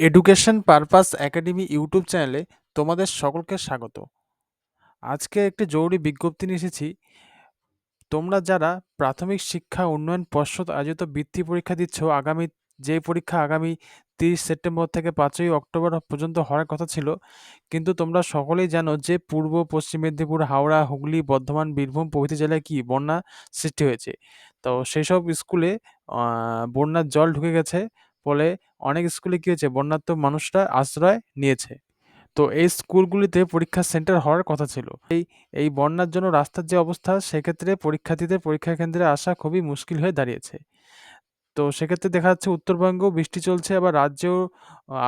Education purpose academy YouTube চ্যানেলে তোমাদের সকলকে স্বাগত। আজকে একটি জরুরি বিজ্ঞপ্তি নিয়ে এসেছি। তোমরা যারা প্রাথমিক শিক্ষা উন্নয়ন পর্ষদ আয়োজিত বৃত্তি পরীক্ষা দিচ্ছ, আগামী যে পরীক্ষা আগামী তিরিশ সেপ্টেম্বর থেকে পাঁচই অক্টোবর পর্যন্ত হওয়ার কথা ছিল, কিন্তু তোমরা সকলেই জানো যে পূর্ব, পশ্চিম মেদিনীপুর, হাওড়া, হুগলি, বর্ধমান, বীরভূম প্রভৃতি জেলায় কি বন্যা সৃষ্টি হয়েছে। তো সেই সব স্কুলে বন্যার জল ঢুকে গেছে। ফলে অনেক স্কুলে কী হয়েছে, বন্যার্ত মানুষরা আশ্রয় নিয়েছে। তো এই স্কুলগুলিতে পরীক্ষার সেন্টার হওয়ার কথা ছিল। এই এই বন্যার জন্য রাস্তার যে অবস্থা, সেক্ষেত্রে পরীক্ষার্থীদের পরীক্ষা কেন্দ্রে আসা খুবই মুশকিল হয়ে দাঁড়িয়েছে। তো সেক্ষেত্রে দেখা যাচ্ছে উত্তরবঙ্গেও বৃষ্টি চলছে, আবার রাজ্যেও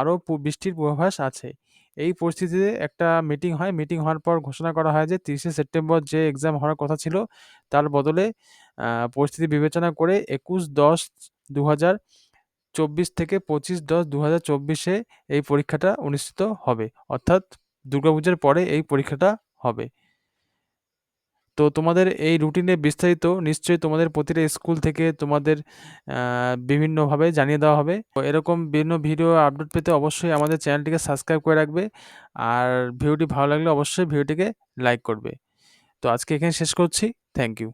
আরও বৃষ্টির পূর্বাভাস আছে। এই পরিস্থিতিতে একটা মিটিং হয়। মিটিং হওয়ার পর ঘোষণা করা হয় যে তিরিশে সেপ্টেম্বর যে এক্সাম হওয়ার কথা ছিল, তার বদলে পরিস্থিতি বিবেচনা করে একুশ দশ দু হাজার চব্বিশ থেকে পঁচিশ দশ দু হাজার চব্বিশে এই পরীক্ষাটা অনুষ্ঠিত হবে। অর্থাৎ দুর্গাপূজার পরে এই পরীক্ষাটা হবে। তো তোমাদের এই রুটিনে বিস্তারিত নিশ্চয়ই তোমাদের প্রতিটা স্কুল থেকে তোমাদের বিভিন্নভাবে জানিয়ে দেওয়া হবে। তো এরকম বিভিন্ন ভিডিও আপডেট পেতে অবশ্যই আমাদের চ্যানেলটিকে সাবস্ক্রাইব করে রাখবে। আর ভিডিওটি ভালো লাগলে অবশ্যই ভিডিওটিকে লাইক করবে। তো আজকে এখানে শেষ করছি। Thank you.